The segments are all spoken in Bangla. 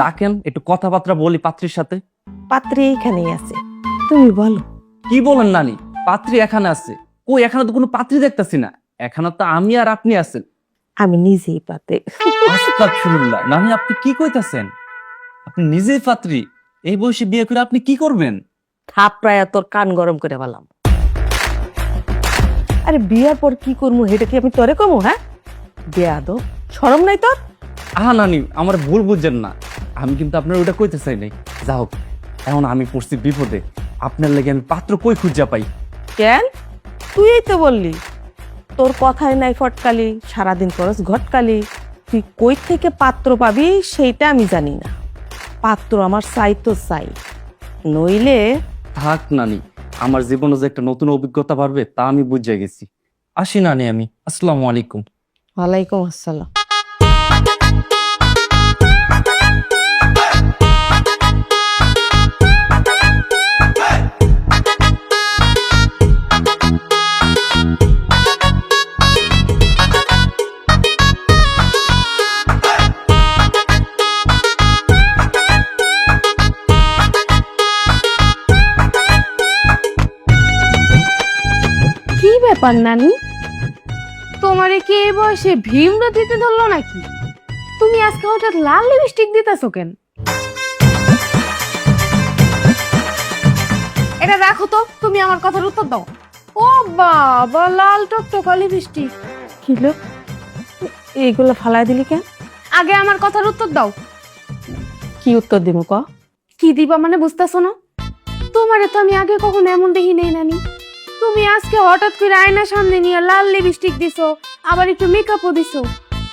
ডাকেন একটু কথাবার্তা বলি পাত্রীর সাথে। পাত্রী এখানেই আছে। তুমি বলো। কি বলেন নানি? পাত্রী এখানে আছে। কই এখানে তো কোনো পাত্রী দেখতেছি না। এখানে তো আমি আর আপনি আছেন। আমি নিজেই পাতে আস্তাগফিরুল্লাহ। নানি আপনি কি কইতাছেন? আপনি নিজেই পাত্রী। এই বয়সে বিয়ে করে আপনি কি করবেন? থাপড়ায় তোর কান গরম করে পেলাম আরে বিয়ার পর কি করব সেটা কি আমি তোরে কমু হ্যাঁ? বিয়া দো সরম নাই তোর? আহা নানি আমার ভুল বুঝছেন না। আমি কিন্তু আপনার ওটা কইতে চাই নাই। যা হোক এখন আমি পড়ছি বিপদে। আপনার লাগে আমি পাত্র কই খুঁজা পাই? কেন? তুই তো বললি। তোর কথায় নাই ফটকালি সারাদিন খরচ ঘটকালি। তুই কই থেকে পাত্র পাবি সেইটা আমি জানি না। পাত্র আমার চাই তো চাই। নইলে থাক নানি আমার জীবনে যে একটা নতুন অভিজ্ঞতা বাড়বে তা আমি বুঝে গেছি। আসি নানি আমি আসসালামু আলাইকুম। ওয়ালাইকুম আসসালাম। ব্যাপার নানি? তোমারে কি এই বয়সে ভীমরা দিতে ধরলো নাকি? তুমি আজকে হঠাৎ লাল লিপস্টিক দিতেছো কেন? এটা রাখো তো তুমি আমার কথার উত্তর দাও। ও বাবা লাল টকটকা লিপস্টিক। কি কিলো এইগুলো ফালাই দিলি কেন? আগে আমার কথার উত্তর দাও। কি উত্তর দিব ক? কি দিবা মানে বুঝতেছো না? তোমারে তো আমি আগে কখনো এমন দেখি নেই নানি। তুমি আজকে হঠাৎ করে আয়নার সামনে নিয়ে লাল লিপস্টিক দিছো আবার একটু মেকআপও দিছো।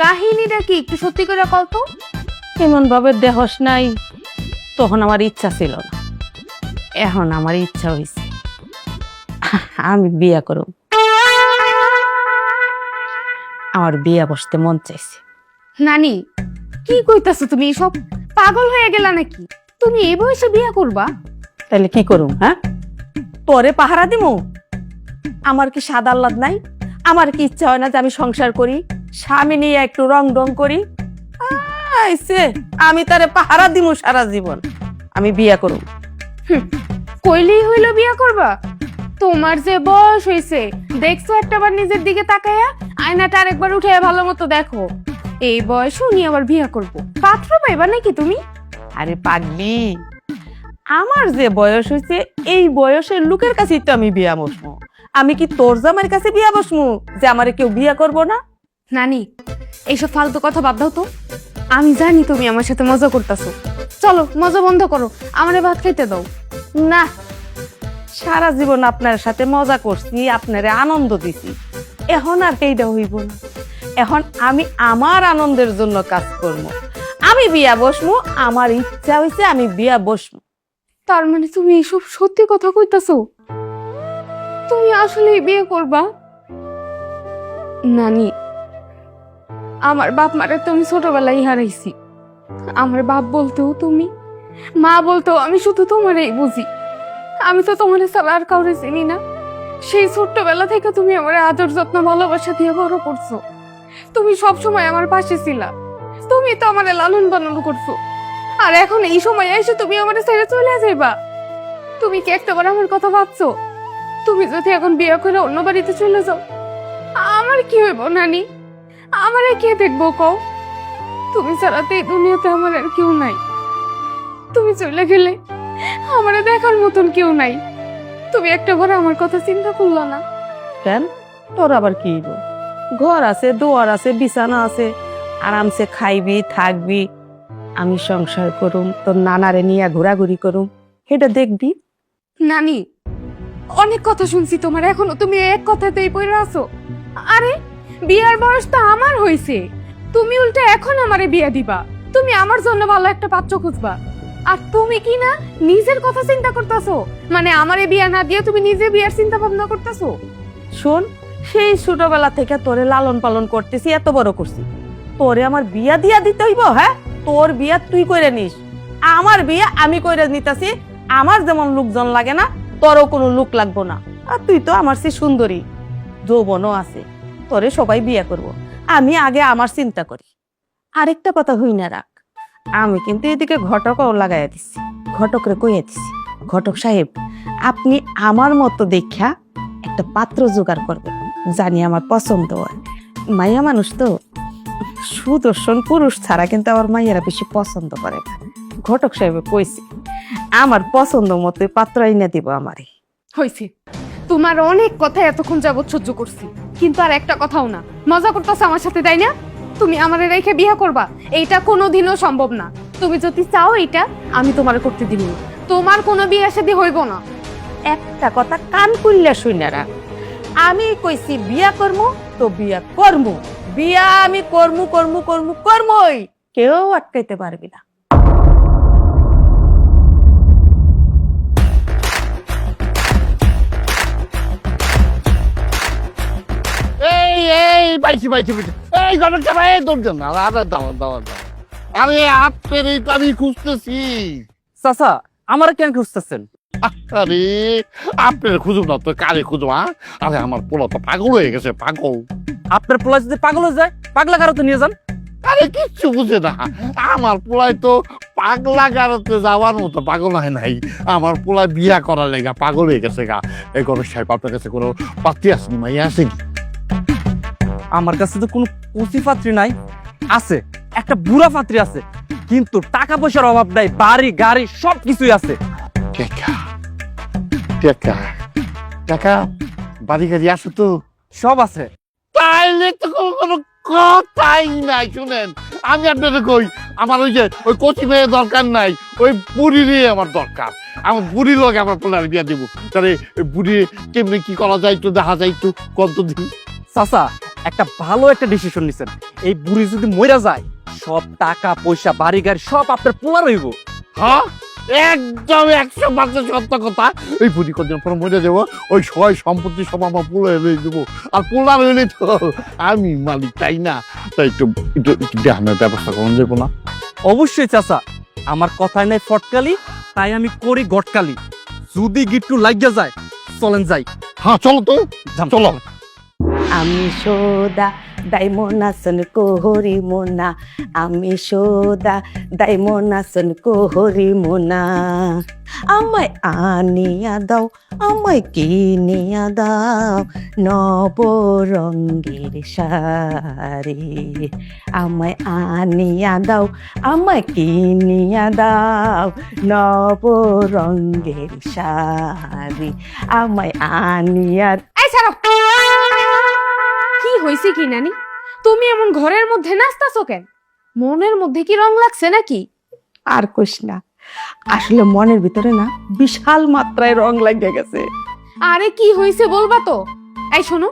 কাহিনীটা কি একটু সত্যি করে কল তো? এমন ভাবে দেহস নাই তখন আমার ইচ্ছা ছিল না। এখন আমার ইচ্ছা হয়েছে আমি বিয়া করব আমার বিয়া বসতে মন চাইছে। নানি কি কইতাছো তুমি সব পাগল হয়ে গেলা নাকি? তুমি এই বয়সে বিয়ে করবা? তাহলে কি করুম হ্যাঁ? পরে পাহারা দিমু? আমার কি সাদা আহ্লাদ নাই? আমার কি ইচ্ছা হয় না যে আমি সংসার করি? স্বামী নিয়ে একটু রং ডং করি? আমি তারে পাহারা দিমু সারা জীবন। আমি বিয়া করুম কইলেই হইল বিয়া করবা। তোমার যে বয়স হইছে দেখছ একটাবার নিজের দিকে তাকায়া আয়নাটা আরেকবার উঠে ভালো মতো দেখো। এই বয়সে উনি আবার বিয়া করব। পাত্র পাইবা নাকি তুমি? আরে পাগলি আমার যে বয়স হয়েছে এই বয়সের লোকের কাছেই তো আমি বিয়া বসমু আমি কি তোর জামার কাছে বিয়া বসমু যে আমারে কেউ বিয়া করব না? নানি এইসব ফালতু কথা বাদ দাও তো। আমি জানি তুমি আমার সাথে মজা করতেছো। চলো মজা বন্ধ করো। আমারে ভাত খাইতে দাও। না। সারা জীবন আপনার সাথে মজা করছি আপনারে আনন্দ দিছি। এখন আর এইটা হইব না। এখন আমি আমার আনন্দের জন্য কাজ করব। আমি বিয়া বসমু আমার ইচ্ছা হইছে আমি বিয়া বসমু তার মানে তুমি এইসব সত্যি কথা কইতাছো? তুমি আসলে বিয়ে করবা? নানি, আমার বাপ মারে তো আমি ছোটবেলায় হারাইছি। আমার বাপ বলতেও তুমি, মা বলতেও আমি শুধু তোমারই বুঝি। আমি তো তোমার ছাড়া আর কাউরে চিনি না। সেই ছোট্টবেলা থেকে তুমি আমার আদর যত্ন, ভালোবাসা দিয়ে বড় করছ। তুমি সব সময় আমার পাশে ছিলা। তুমি তো আমার লালন পালন করছ। আর এখন এই সময় এসে তুমি আমার ছেড়ে চলে যাইবা। তুমি কি একটাবার আমার কথা ভাবছ? তুমি যদি এখন বিয়ে করে অন্য বাড়িতে চলে যাও আমার কি হইব নানি? আমার আর কে দেখব কও? তুমি ছাড়াতে এই দুনিয়াতে আমার আর কেউ নাই। তুমি চলে গেলে আমার দেখার মতন কেউ নাই। তুমি একটা ঘরে আমার কথা চিন্তা করল না। কেন? তোর আবার কি হইব? ঘর আছে দুয়ার আছে বিছানা আছে আরামসে খাইবি থাকবি। আমি সংসার করুম তোর নানারে নিয়ে ঘোরাঘুরি করুম। সেটা দেখবি? নানি অনেক কথা শুনছি তোমার, এখনও তুমি এক কথাতেই পড়ে আছো। আরে, বিয়ার বয়স তো আমার হইছে। তুমি উল্টা এখন আমারে বিয়া দিবা। তুমি আমার জন্য ভালো একটা পাত্র খুঁজবা। আর তুমি কি না নিজের কথা চিন্তা করতেছো? মানে আমারে বিয়া না দিয়ে তুমি নিজে বিয়ার চিন্তা ভাবনা করতেছো? শোন, সেই ছোটবেলা থেকে তোরে লালন পালন করতেছি, এত বড় করছি। তোরে আমার বিয়া দিয়া দিতে হইব হ্যাঁ? তোর বিয়া তুই কইরে নিস। আমার বিয়া আমি কইরে নিতাছি। আমার যেমন লোকজন লাগে না তোরও কোনো লোক লাগবো না। আর তুই তো আমার সে সুন্দরী। যৌবনও আছে, তোরে সবাই বিয়ে করব। আমি আগে আমার চিন্তা করি। আরেকটা কথা হই না রাখ। আমি কিন্তু এদিকে ঘটকও লাগাইয়া দিছি, ঘটকরে কইয়া দিছি, ঘটক সাহেব, আপনি আমার মতো দেখা একটা পাত্র জোগাড় করবেন, জানি আমার পছন্দ হয়। মাইয়া মানুষ তো, সুদর্শন পুরুষ ছাড়া কিন্তু আমার মাইয়ারা বেশি পছন্দ করে ঘটক সাহেব কইছি আমার পছন্দ মতো পাত্র আইনা দিব আমারে। হয়েছে তোমার অনেক কথা এতক্ষণ যাবত সহ্য করছি কিন্তু আর একটা কথাও না। মজা করতেছো আমার সাথে তাই না? তুমি আমারে রেখে বিয়ে করবা এইটা কোনোদিনও সম্ভব না। তুমি যদি চাও এইটা আমি তোমার করতে দিব। তোমার কোনো বিয়ে শাদী হইব না। একটা কথা কান খুললে শুনারা আমি কইছি বিয়া করব তো বিয়া করব বিয়া আমি করমু করমু করমু করমই। কেউ আটকাইতে পারবি না। এই পাইছি পাইছি পাইছি। এই না আরে আরে আপনার তো আমি খুঁজতেছি। চাচা আমার কেন খুঁজতেছেন? আরে আপনার খুঁজুম না তো কারে খুঁজুম? আরে আমার পোলা তো পাগল হয়ে গেছে পাগল। আপনার পোলা যদি পাগল হয়ে যায় পাগলা কারও তো নিয়ে যান। আরে কিচ্ছু বুঝে না। আমার পোলাই তো পাগলা গারতে যাওয়ার মতো পাগল হয় নাই। আমার পোলা বিয়া করার লেগা পাগল হয়ে গেছে গা। এই গণেশ সাহেব আপনার কাছে কোনো পাত্রী আসেনি মাইয়া আসেনি আমার কাছে তো কোনো কচি পাত্রী নাই। আছে একটা বুড়া পাত্রী আছে কিন্তু টাকা পয়সার অভাব নাই বাড়ি গাড়ি সব কিছুই আছে। টেকা টেকা টাকা বাড়ি গাড়ি আসো তো? সব আছে। তাইলে তো কোনো কোনো কথাই নাই শুনেন। আমি আপনাদের কই আমার ওই যে ওই কচি মেয়ে দরকার নাই ওই বুড়িরই আমার দরকার। আমার বুড়ির লোক আমার পোলার বিয়া দিব। তাহলে বুড়ি কেমনি কি করা যায় একটু দেখা যায় একটু কত দিন চাচা একটা ভালো একটা ডিসিশন নিছেন। এই বুড়ি যদি মইরা যায় সব টাকা পয়সা বাড়ি গাড়ি সব আপনার পোলার হইব। হ্যাঁ? একদম একশো পার্সেন্ট সত্য কথা। ওই বুড়ি কদিন পর মরে যাব ওই সয় সম্পত্তি সব আমার পোলা হয়ে দেবো। আর পোলার হইলে তো আমি মালিক তাই না? তাই একটু একটু একটু দেখানোর ব্যবস্থা করুন যাব না? অবশ্যই চাচা আমার কথায় নাই ফটকালি তাই আমি করি গটকালি। যদি গিট্টু লাগিয়া যায় চলেন যাই। হ্যাঁ চলো তো। চলো। আমি সোদা দাইমনাসন কোহরি মোনা। আমি সোদা দাইমনাসন কোহরি মোনা। আমায় আনিয়া দাও, আমায় কিনিয়া দাও নব রঙ্গের শাড়ি। আমায় আনিয়া দাও, আমায় কিনিয়া দাও নব রঙ্গের শাড়ি। আমায় আনিয়া এই কি হয়েছে কি নানি? তুমি এমন ঘরের মধ্যে নাচতাছো কেন? মনের মধ্যে কি রং লাগছে নাকি? আর কোশ না আসলে মনের ভিতরে না বিশাল মাত্রায় রং লাগিয়ে গেছে। আরে কি হয়েছে বলবা তো? এই শোনো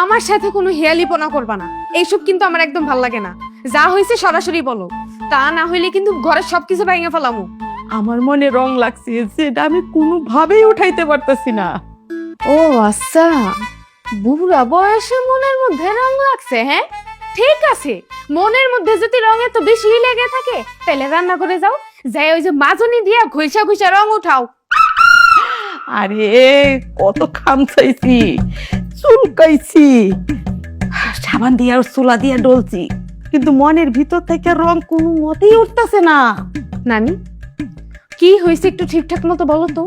আমার সাথে কোনো হেয়ালিপনা করবা না। এইসব কিন্তু আমার একদম ভালো লাগে না। যা হয়েছে সরাসরি বলো। তা না হইলে কিন্তু ঘরের সবকিছু ভেঙে ফেলামু। আমার মনে রং লাগছে যেটা আমি কোনোভাবেই উঠাইতে পারতেছি না। ও আচ্ছা। বুড়া বয়সে মনের মধ্যে রং লাগছে হ্যাঁ? ঠিক আছে মনের মধ্যে যদি রং এত বেশি লেগে থাকে তাহলে রান্না করে যাও যাই ওই যে মাজনি দিয়া ঘুষা ঘুষা রং উঠাও। আরে কত খামচাইছি চুলকাইছি। সাবান দিয়ে আর চুলা দিয়ে ডলছি কিন্তু মনের ভিতর থেকে রং কোনো মতেই উঠতেছে না। নানি কি হয়েছে একটু ঠিকঠাক মতো বলো তো?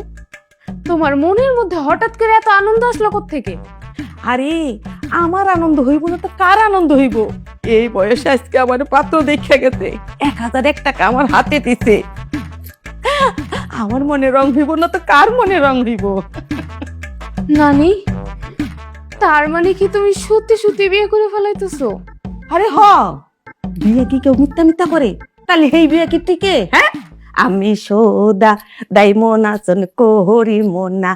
তোমার মনের মধ্যে হঠাৎ করে এত আনন্দ আসলো থেকে আরে আমার আনন্দ হইব না তো কার আনন্দ হইব? এই বয়সে আজকে আমার পাত্র দেখে গেছে। এক হাজার এক টাকা আমার হাতে দিছে। আমার মনে রং হইব না তো কার মনে রং হইব? নানি তার মানে কি তুমি সত্যি সত্যি বিয়ে করে ফেলাইতেছো? আরে হ বিয়ে কি কেউ মিথ্যা মিথ্যা করে? তাহলে এই বিয়ে কি টিকে হ্যাঁ? আমি সোদা দাই মোনাচন কোহরি মোনা।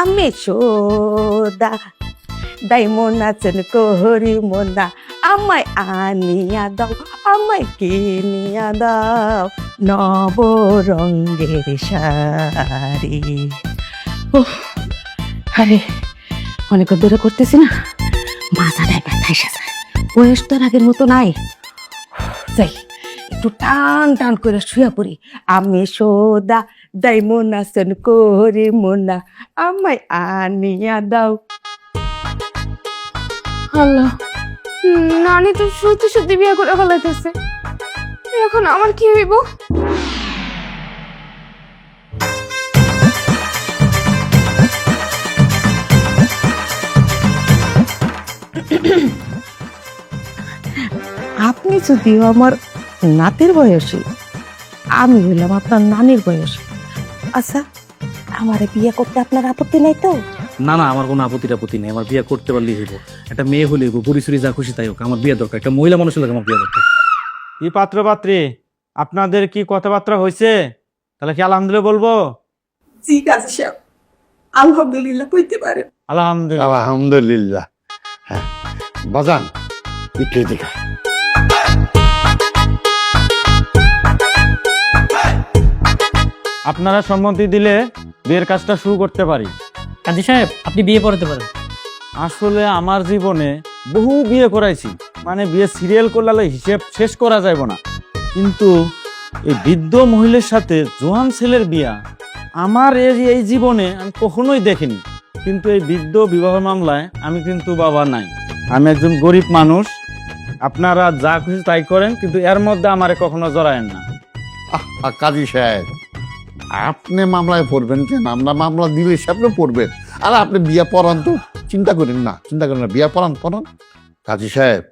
আমি সোদা দাই মোনাচন কোহরি মোনা আমায় আনিয়া দাও আমায় কিনিয়া দাও নব রঙ্গের শাড়ি উফ, আরে অনেক দূরে করতেছি না। মাথাটায় ব্যথা এসে বয়স তো আগের মতো নাই। যাই একটু টান টান করে শুয়ে পড়ি। আমি সোদা দাই মোনাসন করে মোনা আমায় আনিয়া দাও আল্লাহ। নানি তো সত্যি সত্যি বিয়ে করে ফেলাইতেছে। এখন আমার কি হইব? আপনি যদিও আমার নাতির বয়সী, আমি হইলাম আপনার নানির বয়সী। আচ্ছা আমার বিয়ে করতে আপনার আপত্তি নাই তো? না না আমার কোনো আপত্তি আপত্তি নেই। আমার বিয়ে করতে পারলেই হইব। একটা মেয়ে হলে হইব পরিচুরি যা খুশি তাই হোক। আমার বিয়ে দরকার। একটা মহিলা মানুষের লাগে আমার বিয়ে দরকার। কি পাত্র পাত্রী? আপনাদের কি কথাবার্তা হয়েছে তাহলে কি আলহামদুলিল্লাহ বলব? জি কাজী সাহেব। আলহামদুলিল্লাহ কইতে পারেন। আলহামদুলিল্লাহ। আলহামদুলিল্লাহ। হ্যাঁ। বাজান দেখা আপনারা সম্মতি দিলে বিয়ের কাজটা শুরু করতে পারি। কাজী সাহেব আপনি বিয়ে পড়াতে পারেন। আসলে আমার জীবনে বহু বিয়ে করাইছি। মানে বিয়ে সিরিয়াল করলে হিসেব শেষ করা যাইব না। কিন্তু এই বৃদ্ধ মহিলার সাথে জোয়ান ছেলের বিয়া আমার এই এই জীবনে আমি কখনোই দেখিনি। কিন্তু এই বৃদ্ধ বিবাহ মামলায় আমি কিন্তু বাবা নাই। আমি একজন গরিব মানুষ। আপনারা যা খুশি তাই করেন কিন্তু এর মধ্যে আমারে কখনো জড়ায়েন না। কাজী সাহেব আপনি মামলায় পড়বেন কেন আমরা মামলা দিলে সামনে পড়বেন। আর আপনি বিয়া পড়ান তো চিন্তা করেন না চিন্তা করেন না বিয়া পড়ান পড়ান। কাজী সাহেব।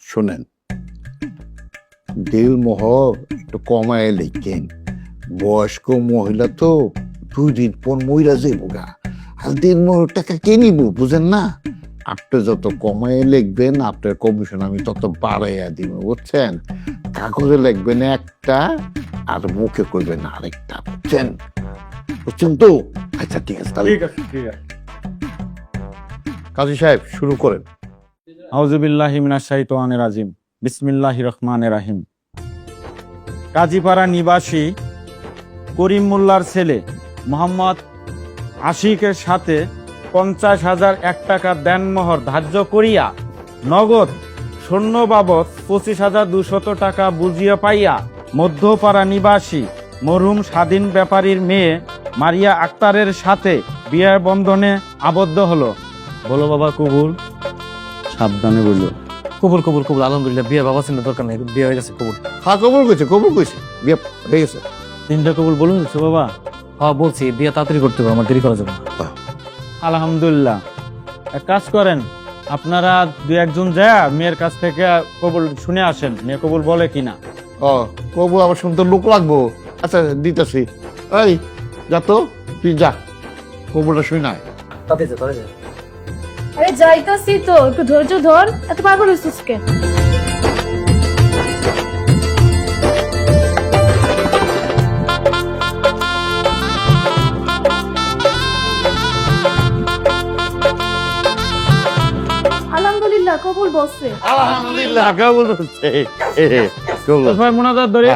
শোনেন দেল মোহর একটু কমায় লিখেন বয়স্ক মহিলা তো দুই দিন পর মহিলা যে গা। আর দেল মোহর টাকা কে নিব বুঝেন না? আপনি যত কমায় লিখবেন আপনার কমিশন আমি তত বাড়াইয়া দিব বুঝছেন? কাগজে লিখবেন একটা আর মুখে করবেন আরেকটা বুঝছেন? বুঝছেন তো? আচ্ছা ঠিক আছে তাহলে ঠিক আছে ঠিক আছে। কাজী সাহেব শুরু করেন। আউজুবিল্লাহি মিনাশ শাইতানির রাজিম। বিসমিল্লাহির রহমানির রাহিম। কাজীপাড়া নিবাসী করিম মোল্লার ছেলে মোহাম্মদ আশিকের সাথে পঞ্চাশ হাজার এক টাকা দেনমোহর ধার্য করিয়া নগদ সৈন্য বাবদ পঁচিশ হাজার দুশত টাকা বুঝিয়া পাইয়া মধ্যপাড়া নিবাসী মরহুম স্বাধীন ব্যাপারীর মেয়ে মারিয়া আক্তারের সাথে বিয়ের বন্ধনে আবদ্ধ হলো। বলো বাবা কবুল। সাবধানে বলল কবুল কবুল কবুল আলহামদুলিল্লাহ। বিয়ে বাবা চিন্তা দরকার নেই বিয়ে হয়ে গেছে কবুল। হ্যাঁ কবুল কইছে কবুল কইছে। বিয়ে হয়ে গেছে। তিনটা কবুল বলুন বাবা? হ্যাঁ বলছি বিয়ে তাড়াতাড়ি করতে হবে আমার দেরি করা যাবে না। আলহামদুলিল্লাহ। এক কাজ করেন আপনারা দু একজন যা মেয়ের কাছ থেকে কবুল শুনে আসেন মেয়ে কবুল বলে কিনা। ও কবুল আবার শুনতে লোক লাগবো। আচ্ছা দিতেছি। এই যা তো তুই যা। কবুলটা শুনে নাই তাতে যা তাতে যা। আরে যাইতাছি তো একটু ধৈর্য ধর এত পাগল হইছিস কে কবুল বসছে আলহামদুলিল্লাহ কবুল হচ্ছে। কবুল ভাই মোনাজাত ধরে।